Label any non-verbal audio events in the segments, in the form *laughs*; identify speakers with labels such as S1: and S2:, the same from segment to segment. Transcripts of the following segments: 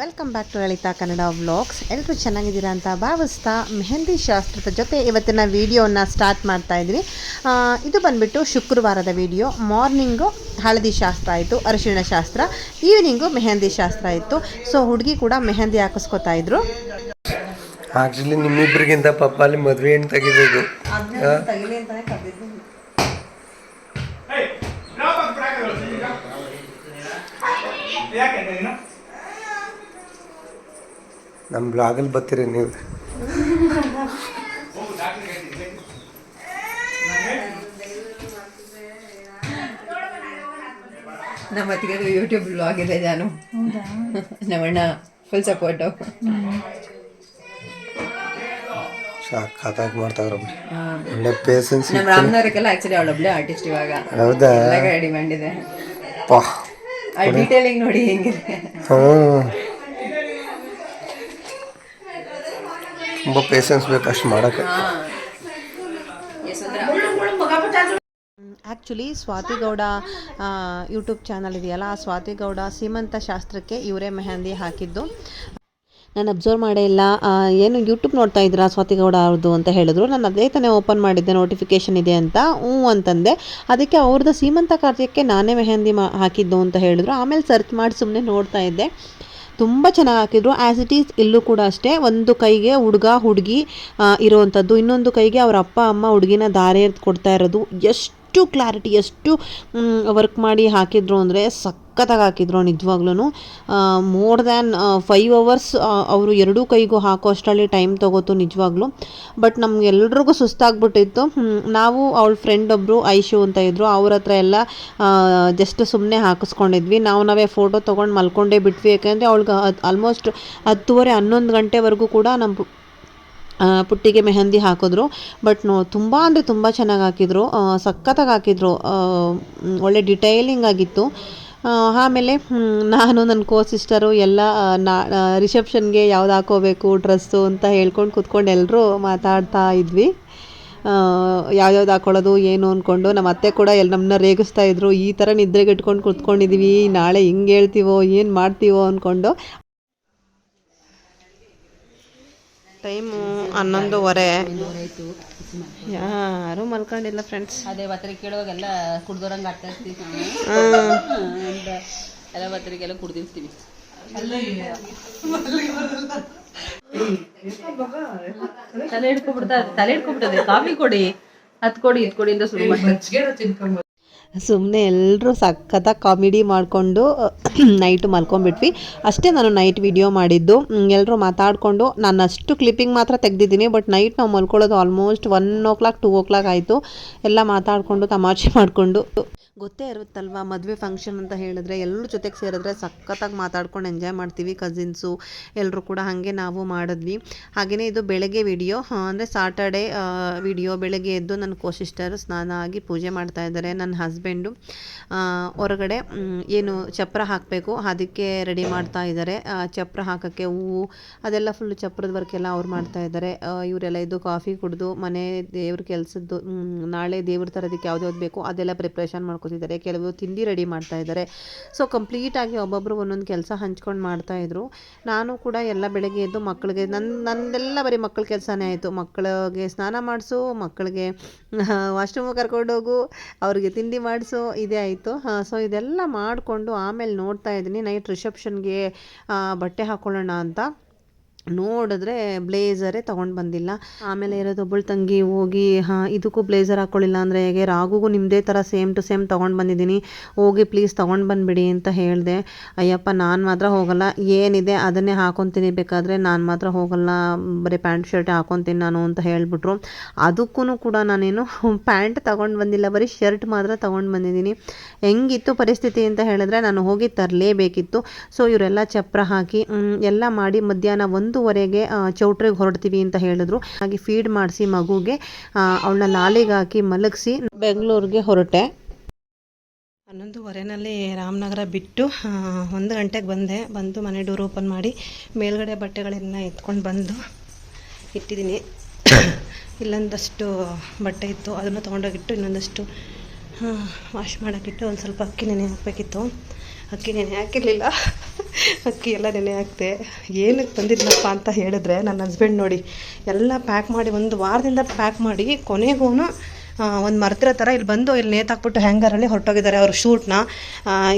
S1: Welcome back to Lalitha Kannada vlogs ಎಲ್ಲರೂ ಚೆನ್ನಾಗಿದ್ದೀರಾ ಅಂತ ಭಾವಿಸ್ತಾ ಮೆಹಂದಿ ಶಾಸ್ತ್ರದ ಜೊತೆ ಇವತ್ತಿನ ವಿಡಿಯೋನ ಸ್ಟಾರ್ಟ್ ಮಾಡ್ತಾ ಇದ್ದೀನಿ. ಇದು ಬಂದ್ಬಿಟ್ಟು ಶುಕ್ರವಾರದ ವಿಡಿಯೋ. ಮಾರ್ನಿಂಗು ಹಳದಿ ಶಾಸ್ತ್ರ ಆಯಿತು ಅರಿಶಿಣ ಶಾಸ್ತ್ರ. ಈವ್ನಿಂಗು ಮೆಹಂದಿ ಶಾಸ್ತ್ರ ಇತ್ತು. ಸೊ ಹುಡುಗಿ ಕೂಡ ಮೆಹಂದಿ ಹಾಕಿಸ್ಕೊತಾ ಇದ್ರು.
S2: ಆಕ್ಚುಲಿ ನಿಮ್ಮಿಬ್ಬರಿಗಿಂತ ಪಪ್ಪ ಅಲ್ಲಿ ಮದುವೆ ಏನು ತೆಗಿಬೇಕು ನಮ್ಮ ಬ್ಲಾಗಲ್ಲಿ ಬರ್ತೀರಿ ನೀವು.
S3: ನಮ್ಮ ಅತ್ತಿಗೆ ಯೂಟ್ಯೂಬ್ ಬ್ಲಾಗ್ ಇದೆ ನಾನು ನಮ್ಮಣ್ಣ ಫುಲ್ ಸಪೋರ್ಟು
S2: ಸಾಕಾಗಿ ಮಾಡ್ತಾವ್ರ ಒಳ್ಳೆ ಪೇಸನ್ಸ್
S3: ನಮ್ಮ ರಾಮನಗರಕ್ಕೆಲ್ಲ ಆಕ್ಚುಲಿ ಅವಳೊಬ್ಳೆ ಆರ್ಟಿಸ್ಟ್ ಇವಾಗ.
S2: ಹೌದಾ?
S3: ಡಿಮ್ಯಾಂಡ್ ಇದೆ.
S2: ಪಾ.
S3: ಆ ಡೀಟೇಲಿಂಗ್ ನೋಡಿ ಹೆಂಗಿದೆ.
S2: ಹ್ಞೂ ತುಂಬ ಪೇಸನ್ಸ್ ಬೇಕು ಅಷ್ಟು ಮಾಡೋಕ್ಕೆ.
S1: ಆ್ಯಕ್ಚುಲಿ ಸ್ವಾತಿಗೌಡ ಯೂಟ್ಯೂಬ್ ಚಾನಲ್ ಇದೆಯಲ್ಲ ಆ ಸ್ವಾತಿಗೌಡ ಸೀಮಂತ ಶಾಸ್ತ್ರಕ್ಕೆ ಇವರೇ ಮೆಹಂದಿ ಹಾಕಿದ್ದು. ನಾನು ಅಬ್ಸರ್ವ್ ಮಾಡೇ ಇಲ್ಲ ಏನು ಯೂಟ್ಯೂಬ್ ನೋಡ್ತಾ ಇದ್ದೀರಾ ಸ್ವಾತಿಗೌಡ ಅವ್ರದ್ದು ಅಂತ ಹೇಳಿದ್ರು. ನಾನು ಅದೇ ತಾನೇ ಓಪನ್ ಮಾಡಿದ್ದೆ ನೋಟಿಫಿಕೇಶನ್ ಇದೆ ಅಂತ ಹ್ಞೂ ಅಂತಂದೆ. ಅದಕ್ಕೆ ಅವ್ರದ್ದು ಸೀಮಂತ ಕಾರ್ಯಕ್ಕೆ ನಾನೇ ಮೆಹಂದಿ ಮಾ ಹಾಕಿದ್ದು ಅಂತ ಹೇಳಿದ್ರು. ಆಮೇಲೆ ಸರ್ಚ್ ಮಾಡಿ ಸುಮ್ಮನೆ ನೋಡ್ತಾ ಇದ್ದೆ. ತುಂಬ ಚೆನ್ನಾಗಿ ಹಾಕಿದ್ರು. ಆ್ಯಸ್ ಇಟ್ ಈಸ್ ಇಲ್ಲೂ ಕೂಡ ಅಷ್ಟೇ. ಒಂದು ಕೈಗೆ ಹುಡುಗ, ಹುಡುಗಿ ಇರೋವಂಥದ್ದು. ಇನ್ನೊಂದು ಕೈಗೆ ಅವರ ಅಪ್ಪ, ಅಮ್ಮ ಹುಡುಗಿನ ದಾರೆ ಕೊಡ್ತಾ ಇರೋದು. ಎಷ್ಟು ಕ್ಲಾರಿಟಿ ಎಷ್ಟು ವರ್ಕ್ ಮಾಡಿ ಹಾಕಿದ್ರು ಅಂದರೆ ಸಖತ್ತಾಗಿ ಹಾಕಿದ್ರು ನಿಜವಾಗ್ಲೂ ಮೋರ್ ದ್ಯಾನ್ ಫೈವ್ ಅವರ್ಸ್ ಅವರು ಎರಡೂ ಕೈಗೂ ಹಾಕೋ ಅಷ್ಟರಲ್ಲಿ ಟೈಮ್ ತೊಗೋತು ನಿಜವಾಗ್ಲೂ. ಬಟ್ ನಮ್ಗೆಲ್ರಿಗೂ ಸುಸ್ತಾಗ್ಬಿಟ್ಟಿತ್ತು. ನಾವು ಅವಳ ಫ್ರೆಂಡ್ ಒಬ್ಬರು ಐಶು ಅಂತ ಇದ್ದರು ಅವ್ರ ಹತ್ರ ಎಲ್ಲ ಜಸ್ಟ್ ಸುಮ್ಮನೆ ಹಾಕಿಸ್ಕೊಂಡಿದ್ವಿ. ನಾವು ನಾವೇ ಫೋಟೋ ತೊಗೊಂಡು ಮಲ್ಕೊಂಡೇ ಬಿಟ್ವಿ. ಯಾಕೆಂದರೆ ಅವಳಿಗೆ ಆಲ್ಮೋಸ್ಟ್ ಹತ್ತುವರೆ, ಹನ್ನೊಂದು ಗಂಟೆವರೆಗೂ ಕೂಡ ನಮ್ಮ ಪುಟ್ಟಿಗೆ ಮೆಹಂದಿ ಹಾಕಿದ್ರು. ಬಟ್ ನೋ, ತುಂಬ ಅಂದರೆ ತುಂಬ ಚೆನ್ನಾಗಿ ಹಾಕಿದ್ರು. ಸಖತ್ತಾಗಿ ಹಾಕಿದ್ರು. ಒಳ್ಳೆ ಡಿಟೈಲಿಂಗ್ ಆಗಿತ್ತು. ಆಮೇಲೆ ನಾನು ನನ್ನ ಕೋ ಸಿಸ್ಟರು ಎಲ್ಲ ನಾ ರಿಸೆಪ್ಷನ್ಗೆ ಯಾವ್ದು ಹಾಕೋಬೇಕು ಡ್ರೆಸ್ಸು ಅಂತ ಹೇಳ್ಕೊಂಡು ಕೂತ್ಕೊಂಡು ಎಲ್ಲರೂ ಮಾತಾಡ್ತಾ ಇದ್ವಿ. ಯಾವ್ಯಾವ್ದು ಹಾಕೊಳ್ಳೋದು, ಏನು ಅಂದ್ಕೊಂಡು ನಮ್ಮ ಅತ್ತೆ ಕೂಡ ಎಲ್ಲ ನಮ್ಮನ್ನ ರೇಗಿಸ್ತಾ ಇದ್ರು. ಈ ಥರ ನಿದ್ರೆಗೆ ಇಟ್ಕೊಂಡು ನಾಳೆ ಹಿಂಗೆ ಹೇಳ್ತೀವೋ, ಏನು ಮಾಡ್ತೀವೋ ಅಂದ್ಕೊಂಡು ಟೈಮು ಹನ್ನೊಂದುವರೆ. ಯಾರೂ ಮಲ್ಕೊಂಡಿಲ್ಲ ಫ್ರೆಂಡ್ಸ್
S4: ಅದೇ ಪತ್ರಿಕೆ ಕೇಳುವಾಗೆಲ್ಲ ಕುಡ್ದೋರಂಗೆ ಆಗ್ತಾ ಇರ್ತೀವಿ. ಎಲ್ಲ ಪತ್ರಿಕೆಲ್ಲ ಕುಡ್ದಿರ್ತೀವಿ. ತಲೆ ಹಿಡ್ಕೊಬಿಡ್ತಾ ತಲೆ ಹಿಡ್ಕೊಬಿಟ್ಟದೆ. ಕಾಫಿ ಕೊಡಿ. ಅದ್ ಕೊಡಿ ಇದ್ ಕೊಡಿ ಅಂತ ಶುರು ಮಾಡ್ತಾರೆ.
S1: ಸುಮ್ಮನೆ ಎಲ್ಲರೂ ಸಖತ್ತಾಗಿ ಕಾಮಿಡಿ ಮಾಡಿಕೊಂಡು ನೈಟು *clears throat* ಮಲ್ಕೊಂಡ್ಬಿಟ್ವಿ. ಅಷ್ಟೇ ನಾನು ನೈಟ್ ವಿಡಿಯೋ ಮಾಡಿದ್ದು. ಎಲ್ಲರೂ ಮಾತಾಡಿಕೊಂಡು ನಾನು ಅಷ್ಟು ಕ್ಲಿಪ್ಪಿಂಗ್ ಮಾತ್ರ ತೆಗ್ದಿದ್ದೀನಿ ಬಟ್ ನೈಟ್ ನಾವು ಮಲ್ಕೊಳ್ಳೋದು almost one o'clock two o'clock ಆಯಿತು. ಎಲ್ಲ ಮಾತಾಡಿಕೊಂಡು, ತಮಾಷೆ ಮಾಡಿಕೊಂಡು. ಗೊತ್ತೇ ಇರುತ್ತಲ್ವಾ? ಮದುವೆ ಫಂಕ್ಷನ್ ಅಂತ ಹೇಳಿದ್ರೆ ಎಲ್ಲರೂ ಜೊತೆಗೆ ಸೇರಿದ್ರೆ ಸಖತ್ತಾಗಿ ಮಾತಾಡ್ಕೊಂಡು ಎಂಜಾಯ್ ಮಾಡ್ತೀವಿ ಕಸಿನ್ಸು ಎಲ್ಲರೂ ಕೂಡ ಹಾಗೆ ನಾವು ಮಾಡಿದ್ವಿ. ಹಾಗೆಯೇ ಇದು ಬೆಳಗ್ಗೆ ವಿಡಿಯೋ ಅಂದರೆ ಸಾಟರ್ಡೆ ವಿಡಿಯೋ ಬೆಳಗ್ಗೆ ಎದ್ದು ನನ್ನ ಕೋ ಸಿಸ್ಟರ್ ಸ್ನಾನ ಆಗಿ ಪೂಜೆ ಮಾಡ್ತಾ ಇದ್ದಾರೆ, ನನ್ನ ಹಸ್ಬೆಂಡು ಹೊರಗಡೆ ಏನು ಚಪ್ರ ಹಾಕಬೇಕು, ಅದಕ್ಕೆ ರೆಡಿ ಮಾಡ್ತಾ ಇದ್ದಾರೆ. ಚಪ್ರ ಹಾಕೋಕ್ಕೆ ಹೂವು, ಅದೆಲ್ಲ ಫುಲ್ ಚಪ್ರದ ವರ್ಕ್ ಎಲ್ಲ ಅವ್ರು ಮಾಡ್ತಾ ಇದ್ದಾರೆ. ಇವರೆಲ್ಲ ಇದು ಕಾಫಿ ಕುಡಿದು ಮನೆ ದೇವ್ರ ಕೆಲಸದ್ದು ನಾಳೆ ದೇವ್ರ ಥರದಕ್ಕೆ ಯಾವ್ದು ಬೇಕು ಅದೆಲ್ಲ ಪ್ರಿಪ್ರೇಷನ್ ಮಾಡ್ಕೊತಿದ್ದಾರೆ ಕೆಲವರು ತಿಂಡಿ ರೆಡಿ ಮಾಡ್ತಾ ಇದ್ದಾರೆ. ಸೊ ಕಂಪ್ಲೀಟಾಗಿ ಒಬ್ಬೊಬ್ಬರು ಒಂದೊಂದು ಕೆಲಸ ಹಂಚ್ಕೊಂಡು ಮಾಡ್ತಾ ಇದ್ರು. ನಾನು ಕೂಡ ಎಲ್ಲ ಬೆಳಗ್ಗೆ ಎದ್ದು ಮಕ್ಕಳಿಗೆ ನನ್ನ ನಂದೆಲ್ಲ ಬರೀ ಮಕ್ಕಳ ಕೆಲಸನೇ ಆಯಿತು. ಮಕ್ಕಳಿಗೆ ಸ್ನಾನ ಮಾಡಿಸು, ಮಕ್ಕಳಿಗೆ ವಾಶ್ರೂಮ್ ಕರ್ಕೊಂಡೋಗು ಅವ್ರಿಗೆ ತಿಂಡಿ ಮಾಡಿಸು, ಇದೇ ಆಯಿತು. ಸೊ ಇದೆಲ್ಲ ಮಾಡಿಕೊಂಡು ಆಮೇಲೆ ನೋಡ್ತಾ ಇದ್ದೀನಿ. ನೈಟ್ ರಿಸೆಪ್ಷನ್ಗೆ ಬಟ್ಟೆ ಹಾಕ್ಕೊಳ್ಳೋಣ ಅಂತ. ನೋಡಿದ್ರೆ ಬ್ಲೇಝರೇ ತಗೊಂಡು ಬಂದಿಲ್ಲ. ಆಮೇಲೆ ಇರೋದು ಒಬ್ಬಳ ತಂಗಿ ಹೋಗಿ ಹಾಂ ಇದಕ್ಕೂ ಬ್ಲೇಝರ್ ಹಾಕ್ಕೊಳ್ಳಿಲ್ಲ ಅಂದರೆ ಹೇಗೆ? ರಾಗುಗೂ ನಿಮ್ಮದೇ ಥರ ಸೇಮ್ ಟು ಸೇಮ್ ತೊಗೊಂಡು ಬಂದಿದ್ದೀನಿ. ಹೋಗಿ ಪ್ಲೀಸ್ ತೊಗೊಂಡು ಬಂದುಬಿಡಿ ಅಂತ ಹೇಳಿದೆ. ಅಯ್ಯಪ್ಪ ನಾನು ಮಾತ್ರ ಹೋಗಲ್ಲ. ಏನಿದೆ ಅದನ್ನೇ ಹಾಕೊತೀನಿ. ಬೇಕಾದರೆ ನಾನು ಮಾತ್ರ ಹೋಗಲ್ಲ. ಬರೀ ಪ್ಯಾಂಟ್ ಶರ್ಟ್ ಹಾಕೊತೀನಿ ನಾನು ಅಂತ ಹೇಳಿಬಿಟ್ರು. ಅದಕ್ಕೂ ಕೂಡ ನಾನೇನು *laughs* ಪ್ಯಾಂಟ್ ತೊಗೊಂಡು ಬಂದಿಲ್ಲ. ಬರೀ ಶರ್ಟ್ ಮಾತ್ರ ತೊಗೊಂಡು ಬಂದಿದ್ದೀನಿ. ಹೆಂಗಿತ್ತು ಪರಿಸ್ಥಿತಿ ಅಂತ ಹೇಳಿದ್ರೆ ನಾನು ಹೋಗಿ ತರಲೇಬೇಕಿತ್ತು. ಸೊ ಇವರೆಲ್ಲ ಚಪ್ರ ಹಾಕಿ ಎಲ್ಲ ಮಾಡಿ ಮಧ್ಯಾಹ್ನ ಒಂದೂವರೆಗೆ ಆ, ಚೌಟ್ರಿಗೆ ಹೊರಡ್ತೀವಿ ಅಂತ ಹೇಳಿದ್ರು. ಹಾಗೆ ಫೀಡ್ ಮಾಡಿಸಿ ಮಗುಗೆ ಅವಳನ್ನ ಲಾಲಿಗೆ ಹಾಕಿ ಮಲಗಿಸಿ ಬೆಂಗಳೂರಿಗೆ ಹೊರಟೆ. ಹನ್ನೊಂದುವರೆನಲ್ಲಿ ರಾಮನಗರ ಬಿಟ್ಟು ಒಂದು ಗಂಟೆಗೆ ಬಂದೆ. ಬಂದು ಮನೆ ಡೋರ್ ಓಪನ್ ಮಾಡಿ ಮೇಲ್ಗಡೆ ಬಟ್ಟೆಗಳೆಲ್ಲ ಎತ್ಕೊಂಡು ಬಂದು ಇಟ್ಟಿದ್ದೀನಿ. ಇಲ್ಲೊಂದಷ್ಟು ಬಟ್ಟೆ ಇತ್ತು ಅದನ್ನು ತೊಗೊಂಡೋಗಿಟ್ಟು ಇನ್ನೊಂದಷ್ಟು ವಾಶ್ ಮಾಡೋಕ್ಕಿಟ್ಟು ಒಂದು ಸ್ವಲ್ಪ ಅಕ್ಕಿ ನೆನೆ ಹಾಕಬೇಕಿತ್ತು. ಅಕ್ಕಿ ನೆನೆ ಹಾಕಿರಲಿಲ್ಲ. ಅಕ್ಕಿ ಎಲ್ಲ ನೆನೆ ಹಾಕ್ತೆ. ಏನಕ್ಕೆ ಬಂದಿದ್ನಪ್ಪ ಅಂತ ಹೇಳಿದ್ರೆ ನನ್ನ ಹಸ್ಬೆಂಡ್ ನೋಡಿ, ಎಲ್ಲ ಪ್ಯಾಕ್ ಮಾಡಿ ಒಂದು ವಾರದಿಂದ ಪ್ಯಾಕ್ ಮಾಡಿ ಕೊನೆಗೂ ಒಂದು ಮರ್ತಿರೋ ಥರ ಇಲ್ಲಿ ಬಂದು ಇಲ್ಲಿ ನೇತಾಕ್ಬಿಟ್ಟು ಹ್ಯಾಂಗರಲ್ಲಿ ಹೊರಟೋಗಿದ್ದಾರೆ ಅವ್ರ ಶೂಟ್ನ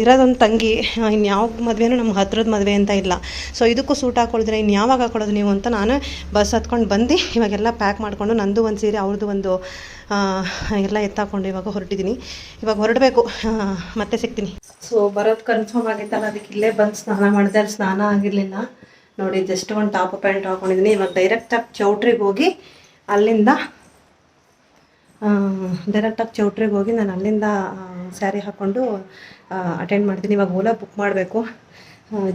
S1: ಇರೋದೊಂದು ತಂಗಿ ಇನ್ಯಾವ ಮದುವೆನೂ ನಮ್ಗೆ ಹತ್ರದ ಮದುವೆ ಅಂತ ಇಲ್ಲ. ಸೊ ಇದಕ್ಕೂ ಸೂಟ್ ಹಾಕೊಳಿದ್ರೆ ಇನ್ನು ಯಾವಾಗ ಹಾಕೊಳ್ಳೋದು ನೀವು ಅಂತ ನಾನು ಬಸ್ ಹತ್ಕೊಂಡು ಬಂದು *laughs* ಇವಾಗೆಲ್ಲ ಪ್ಯಾಕ್ ಮಾಡಿಕೊಂಡು ನಂದು ಒಂದು ಸೀರೆ ಅವ್ರದ್ದು ಒಂದು ಎಲ್ಲ ಎತ್ತಾಕೊಂಡು ಇವಾಗ ಹೊರಟಿದ್ದೀನಿ ಇವಾಗ ಹೊರಡಬೇಕು. ಮತ್ತೆ ಸಿಗ್ತೀನಿ. ಸೊ ಬರೋದು ಕನ್ಫರ್ಮ್ ಆಗಿತ್ತಲ್ಲ ಅದಕ್ಕೆ ಇಲ್ಲೇ ಬಂದು ಸ್ನಾನ ಮಾಡಿದೆ, ಅಲ್ಲಿ ಸ್ನಾನ ಆಗಿರಲಿಲ್ಲ. ನೋಡಿ ಜಸ್ಟ್ ಒಂದು ಟಾಪ್ ಪ್ಯಾಂಟ್ ಹಾಕೊಂಡಿದ್ದೀನಿ ಇವಾಗ ಡೈರೆಕ್ಟಾಗಿ ಚೌಟ್ರಿಗೆ ಹೋಗಿ ಅಲ್ಲಿಂದ ಡೈರೆಕ್ಟಾಗಿ ಚೌಟ್ರಿಗೆ ಹೋಗಿ ನಾನು ಅಲ್ಲಿಂದ ಸ್ಯಾರಿ ಹಾಕ್ಕೊಂಡು ಅಟೆಂಡ್ ಮಾಡ್ತೀನಿ. ಇವಾಗ ಓಲಾ ಬುಕ್ ಮಾಡಬೇಕು.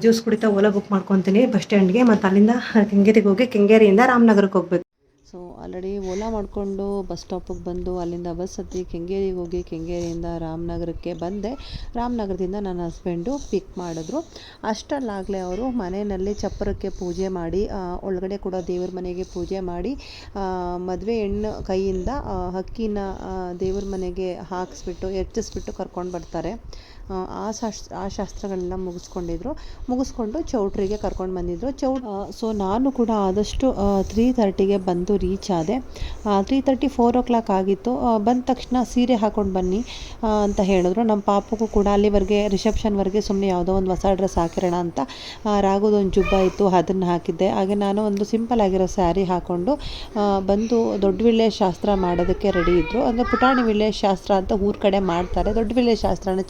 S1: ಜ್ಯೂಸ್ ಕುಡಿತಾ ಓಲಾ ಬುಕ್ ಮಾಡ್ಕೊತೀನಿ ಬಸ್ ಸ್ಟ್ಯಾಂಡ್ಗೆ ಮತ್ತು ಅಲ್ಲಿಂದ ಕೆಂಗೇರಿಗೆ ಹೋಗಿ ಕೆಂಗೇರಿಯಿಂದ ರಾಮನಗರಕ್ಕೆ ಹೋಗ್ಬೇಕು. ಸೊ ಆಲ್ರೆಡಿ ಓಲಾ ಮಾಡಿಕೊಂಡು ಬಸ್ ಸ್ಟಾಪಿಗೆ ಬಂದು ಅಲ್ಲಿಂದ ಬಸ್ ಹತ್ತಿ ಕೆಂಗೇರಿಗೆ ಹೋಗಿ ಕೆಂಗೇರಿಯಿಂದ ರಾಮನಗರಕ್ಕೆ ಬಂದೆ. ರಾಮನಗರದಿಂದ ನನ್ನ ಹಸ್ಬೆಂಡು ಪಿಕ್ ಮಾಡಿದ್ರು. ಅಷ್ಟರಲ್ಲಾಗಲೇ ಅವರು ಮನೆಯಲ್ಲಿ ಚಪ್ಪರಕ್ಕೆ ಪೂಜೆ ಮಾಡಿ ಒಳಗಡೆ ಕೂಡ ದೇವ್ರ ಮನೆಗೆ ಪೂಜೆ ಮಾಡಿ ಮದುವೆ ಹೆಣ್ಣು ಕೈಯಿಂದ ಹಕ್ಕಿನ ದೇವ್ರ ಮನೆಗೆ ಹಾಕಿಸ್ಬಿಟ್ಟು ಎಚ್ಚಿಸ್ಬಿಟ್ಟು ಕರ್ಕೊಂಡು ಬರ್ತಾರೆ. ಆ, ಶಾಸ್ ಆ ಶಾಸ್ತ್ರಗಳನ್ನ ಮುಗಿಸ್ಕೊಂಡಿದ್ರು. ಮುಗಿಸ್ಕೊಂಡು ಚೌಟ್ರಿಗೆ ಕರ್ಕೊಂಡು ಬಂದಿದ್ರು. ಚೌ ಸೊ ನಾನು ಕೂಡ ಆದಷ್ಟು ತ್ರೀ ತರ್ಟಿಗೆ ಬಂದು ರೀಚ್ ಆದೆ. Three thirty four o'clock ಆಗಿತ್ತು. ಬಂದ ತಕ್ಷಣ ಸೀರೆ ಹಾಕೊಂಡು ಬನ್ನಿ ಅಂತ ಹೇಳಿದ್ರು. ನಮ್ಮ ಪಾಪಗೂ ಕೂಡ ಅಲ್ಲಿವರೆಗೆ ರಿಸೆಪ್ಷನ್ವರೆಗೆ ಸುಮ್ಮನೆ ಯಾವುದೋ ಒಂದು ಹೊಸ ಡ್ರೆಸ್ ಹಾಕಿರೋಣ ಅಂತ ರಾಗೋದೊಂದು ಜುಬ್ಬ ಇತ್ತು ಅದನ್ನು ಹಾಕಿದ್ದೆ. ಹಾಗೆ ನಾನು ಒಂದು ಸಿಂಪಲ್ ಆಗಿರೋ ಸ್ಯಾರಿ ಹಾಕ್ಕೊಂಡು ಬಂದು ದೊಡ್ಡ ವಿಳ್ಳೆ ಶಾಸ್ತ್ರ ಮಾಡೋದಕ್ಕೆ ರೆಡಿ ಇದ್ದರು ಅಂದರೆ ಪುಟಾಣಿ ವಿಳ್ಳೆ ಶಾಸ್ತ್ರ ಅಂತ ಊರ ಕಡೆ ಮಾಡ್ತಾರೆ. ದೊಡ್ಡ ವಿಳ್ಳೆ ಶಾಸ್ತ್ರನ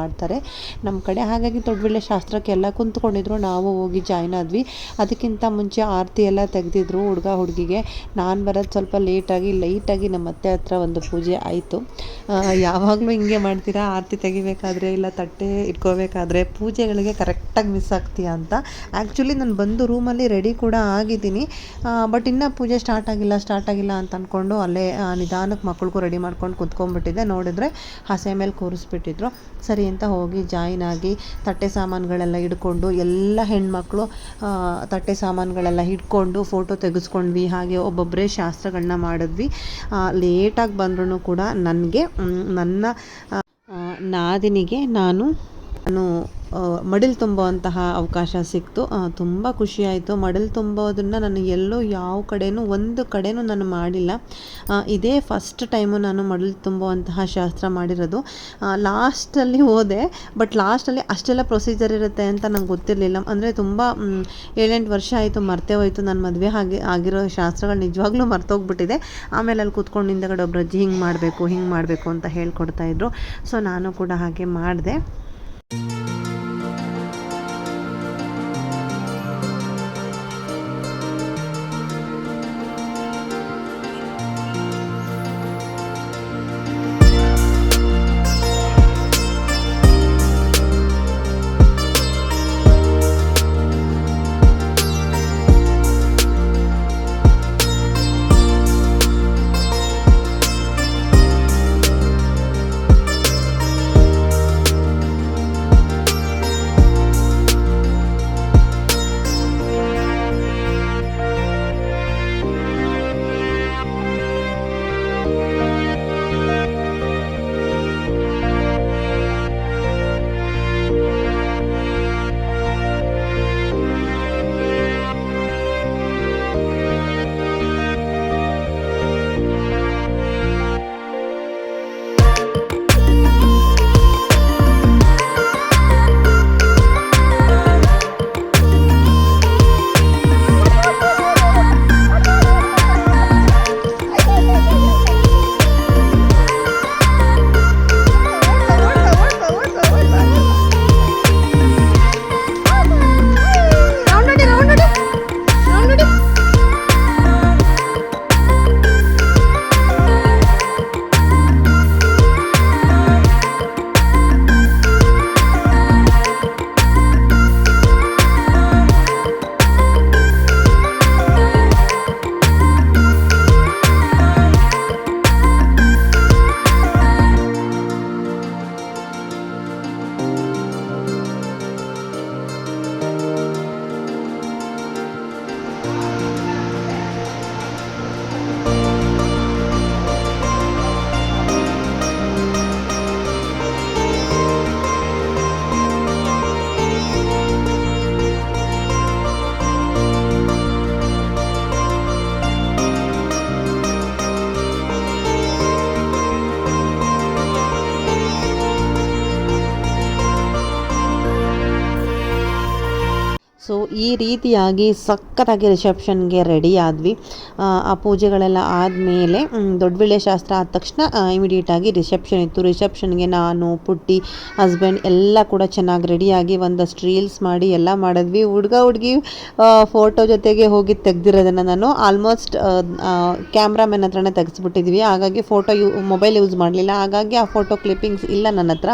S1: ಮಾಡ್ತಾರೆ. ನಮ್ಮ ಕಡೆ ಹಾಗಾಗಿ ದೊಡ್ಡ ಶಾಸ್ತ್ರಕ್ಕೆ ಶಾಸ್ತ್ರಕ್ಕೆಲ್ಲ ಕುಂತ್ಕೊಂಡಿದ್ರು. ನಾವು ಹೋಗಿ ಜಾಯ್ನ್ ಆದ್ವಿ. ಅದಕ್ಕಿಂತ ಮುಂಚೆ ಆರತಿ ಎಲ್ಲ ತೆಗೆದಿದ್ರು ಹುಡುಗ ಹುಡುಗಿಗೆ. ನಾನು ಬರೋದು ಸ್ವಲ್ಪ ಲೇಟಾಗಿ, ಲೈಟಾಗಿ ನಮ್ಮ ಅತ್ತೆ ಹತ್ರ ಒಂದು ಪೂಜೆ ಆಯಿತು. ಯಾವಾಗಲೂ ಹಿಂಗೆ ಮಾಡ್ತೀರಾ? ಆರತಿ ತೆಗಿಬೇಕಾದ್ರೆ ಇಲ್ಲ ತಟ್ಟೆ ಇಟ್ಕೋಬೇಕಾದ್ರೆ ಪೂಜೆಗಳಿಗೆ ಕರೆಕ್ಟಾಗಿ ಮಿಸ್ ಆಗ್ತೀಯಾ ಅಂತ. ಆ್ಯಕ್ಚುಲಿ ನಾನು ಬಂದು ರೂಮಲ್ಲಿ ರೆಡಿ ಕೂಡ ಆಗಿದ್ದೀನಿ. ಬಟ್ ಇನ್ನೂ ಪೂಜೆ ಸ್ಟಾರ್ಟ್ ಆಗಿಲ್ಲ ಸ್ಟಾರ್ಟ್ ಆಗಿಲ್ಲ ಅಂತ ಅಂದ್ಕೊಂಡು ಅಲ್ಲೇ ನಿಧಾನಕ್ಕೆ ಮಕ್ಕಳಿಗೂ ರೆಡಿ ಮಾಡ್ಕೊಂಡು ಕುತ್ಕೊಂಡ್ಬಿಟ್ಟಿದ್ದೆ. ನೋಡಿದ್ರೆ ಹಸೆ ಮೇಲೆ ಕೂರಿಸ್ಬಿಟ್ಟಿದ್ರು. ಸರಿ ಅಂತ ಹೋಗಿ ಜಾಯಿನ್ ಆಗಿ ತಟ್ಟೆ ಸಾಮಾನುಗಳೆಲ್ಲ ಹಿಡ್ಕೊಂಡು ಎಲ್ಲ ಹೆಣ್ಮಕ್ಳು ತಟ್ಟೆ ಸಾಮಾನುಗಳೆಲ್ಲ ಹಿಡ್ಕೊಂಡು ಫೋಟೋ ತೆಗೆಸ್ಕೊಂಡ್ವಿ. ಹಾಗೆ ಒಬ್ಬೊಬ್ಬರೇ ಶಾಸ್ತ್ರಗಳನ್ನ ಮಾಡಿದ್ವಿ. ಲೇಟಾಗಿ ಬಂದ್ರೂ ಕೂಡ ನನಗೆ ನನ್ನ ನಾದಿನಿಗೆ ನಾನು ನಾನು ಮಡಿಲ್ ತುಂಬುವಂತಹ ಅವಕಾಶ ಸಿಕ್ತು. ತುಂಬ ಖುಷಿಯಾಯಿತು ಮಡಿಲು ತುಂಬೋದನ್ನು ನಾನು ಎಲ್ಲೂ ಯಾವ ಕಡೆಯೂ ಒಂದು ಕಡೆನೂ ನಾನು ಮಾಡಿಲ್ಲ. ಇದೇ ಫಸ್ಟ್ ಟೈಮು ನಾನು ಮಡಿಲು ತುಂಬುವಂತಹ ಶಾಸ್ತ್ರ ಮಾಡಿರೋದು. ಲಾಸ್ಟಲ್ಲಿ ಹೋದೆ ಬಟ್ ಲಾಸ್ಟಲ್ಲಿ ಅಷ್ಟೆಲ್ಲ ಪ್ರೊಸೀಜರ್ ಇರುತ್ತೆ ಅಂತ ನಂಗೆ ಗೊತ್ತಿರಲಿಲ್ಲ. ಅಂದರೆ ತುಂಬ ಏಳೆಂಟು ವರ್ಷ ಆಯಿತು, ಮರ್ತೇ ಹೋಯಿತು ನನ್ನ ಮದುವೆ ಹಾಗೆ ಆಗಿರೋ ಶಾಸ್ತ್ರಗಳು ನಿಜವಾಗ್ಲೂ ಮರ್ತೋಗ್ಬಿಟ್ಟಿದೆ. ಆಮೇಲೆ ಅಲ್ಲಿ ಕೂತ್ಕೊಂಡು ಹಿಂದಗಡೆ ಒಬ್ಬರು ಅಜ್ಜಿ ಹಿಂಗೆ ಮಾಡಬೇಕು ಹಿಂಗೆ ಮಾಡಬೇಕು ಅಂತ ಹೇಳ್ಕೊಡ್ತಾಯಿದ್ರು ಸೊ ನಾನು ಕೂಡ ಹಾಗೆ ಮಾಡಿದೆ. ಈ ರೀತಿಯಾಗಿ ಸಖತ್ತಾಗಿ ರಿಸೆಪ್ಷನ್ಗೆ ರೆಡಿ ಆದ್ವಿ. ಆ, ಪೂಜೆಗಳೆಲ್ಲ ಆದಮೇಲೆ ದೊಡ್ಡವಿಳೆ ಶಾಸ್ತ್ರ ಆದ ತಕ್ಷಣ ಇಮಿಡಿಯೇಟಾಗಿ ರಿಸೆಪ್ಷನ್ ಇತ್ತು. ರಿಸೆಪ್ಷನ್ಗೆ ನಾನು ಪುಟ್ಟಿ ಹಸ್ಬೆಂಡ್ ಎಲ್ಲ ಕೂಡ ಚೆನ್ನಾಗಿ ರೆಡಿಯಾಗಿ ಒಂದಷ್ಟು ರೀಲ್ಸ್ ಮಾಡಿ ಎಲ್ಲ ಮಾಡಿದ್ವಿ. ಹುಡುಗ ಹುಡುಗಿ ಫೋಟೋ ಜೊತೆಗೆ ಹೋಗಿ ತೆಗ್ದಿರೋದನ್ನು ನಾನು ಆಲ್ಮೋಸ್ಟ್ ಕ್ಯಾಮ್ರಾಮನ್ ಹತ್ರನೇ ತೆಗೆಸ್ಬಿಟ್ಟಿದ್ವಿ. ಹಾಗಾಗಿ ಫೋಟೋ ಯೂ ಮೊಬೈಲ್ ಯೂಸ್ ಮಾಡಲಿಲ್ಲ. ಹಾಗಾಗಿ ಆ ಫೋಟೋ ಕ್ಲಿಪ್ಪಿಂಗ್ಸ್ ಇಲ್ಲ ನನ್ನ ಹತ್ರ.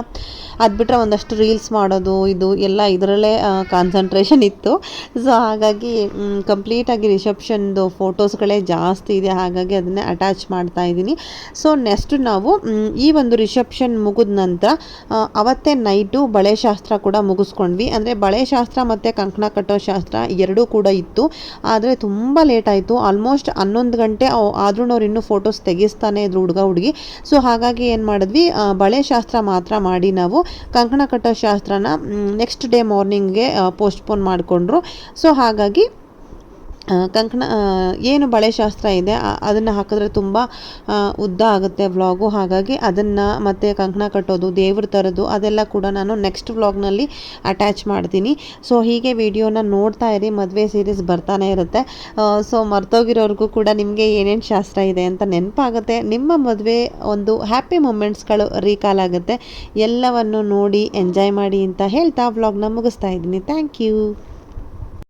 S1: ಅದು ಬಿಟ್ಟರೆ ಒಂದಷ್ಟು ರೀಲ್ಸ್ ಮಾಡೋದು ಇದು ಎಲ್ಲ ಇದರಲ್ಲೇ ಕಾನ್ಸಂಟ್ರೇಷನ್ ಇತ್ತು. ಸೊ ಹಾಗಾಗಿ ಕಂಪ್ಲೀಟಾಗಿ ರಿಸೆಪ್ಷನ್ದು ಫೋಟೋಸ್ಗಳೇ ಜಾಸ್ತಿ ಇದೆ. ಹಾಗಾಗಿ ಅದನ್ನೇ ಅಟ್ಯಾಚ್ ಮಾಡ್ತಾ ಇದ್ದೀನಿ. ಸೊ ನೆಕ್ಸ್ಟ್ ನಾವು ಈ ಒಂದು ರಿಸೆಪ್ಷನ್ ಮುಗಿದ ನಂತರ ಅವತ್ತೇ ನೈಟು ಬಳೆ ಶಾಸ್ತ್ರ ಕೂಡ ಮುಗಿಸ್ಕೊಂಡ್ವಿ. ಅಂದರೆ ಬಳೆ ಶಾಸ್ತ್ರ ಮತ್ತು ಕಂಕಣ ಕಟ್ಟೋ ಶಾಸ್ತ್ರ ಎರಡೂ ಕೂಡ ಇತ್ತು. ಆದರೆ ತುಂಬ ಲೇಟ್ ಆಯಿತು. ಆಲ್ಮೋಸ್ಟ್ ಹನ್ನೊಂದು ಗಂಟೆ ಆದ್ರೂ ಅವ್ರು ಇನ್ನೂ ಫೋಟೋಸ್ ತೆಗಿಸ್ತಾನೆ ಇದ್ರು ಹುಡುಗ, ಹುಡುಗಿ. ಸೊ ಹಾಗಾಗಿ ಏನು ಮಾಡಿದ್ವಿ ಬಳೆ ಶಾಸ್ತ್ರ ಮಾತ್ರ ಮಾಡಿ ನಾವು ಕಂಕಣ ಕಟ್ಟೋ ಶಾಸ್ತ್ರನ ನೆಕ್ಸ್ಟ್ ಡೇ ಮಾರ್ನಿಂಗ್ಗೆ ಪೋಸ್ಟ್ಪೋನ್ ಮಾಡಿಕೊಂಡ್ರು. ಸೊ ಹಾಗಾಗಿ ಕಂಕಣ ಏನು ಬಳೆ ಶಾಸ್ತ್ರ ಇದೆ ಅದನ್ನು ಹಾಕಿದ್ರೆ ತುಂಬ ಉದ್ದ ಆಗುತ್ತೆ ವ್ಲಾಗು ಹಾಗಾಗಿ ಅದನ್ನು ಮತ್ತು ಕಂಕಣ ಕಟ್ಟೋದು, ದೇವ್ರ ತರೋದು, ಅದೆಲ್ಲ ಕೂಡ ನಾನು ನೆಕ್ಸ್ಟ್ ವ್ಲಾಗ್ನಲ್ಲಿ ಅಟ್ಯಾಚ್ ಮಾಡ್ತೀನಿ. ಸೊ ಹೀಗೆ ವಿಡಿಯೋನ ನೋಡ್ತಾ ಇರಿ, ಮದುವೆ ಸೀರೀಸ್ ಬರ್ತಾನೆ ಇರುತ್ತೆ. ಸೊ ಮರ್ತೋಗಿರೋರ್ಗೂ ಕೂಡ ನಿಮಗೆ ಏನೇನು ಶಾಸ್ತ್ರ ಇದೆ ಅಂತ ನೆನಪಾಗುತ್ತೆ. ನಿಮ್ಮ ಮದುವೆ ಒಂದು ಹ್ಯಾಪಿ ಮೂಮೆಂಟ್ಸ್ಗಳು ರೀಕಾಲ್ ಆಗುತ್ತೆ. ಎಲ್ಲವನ್ನು ನೋಡಿ ಎಂಜಾಯ್ ಮಾಡಿ ಅಂತ ಹೇಳ್ತಾ ವ್ಲಾಗ್ನ ಮುಗಿಸ್ತಾ ಇದ್ದೀನಿ. Thank you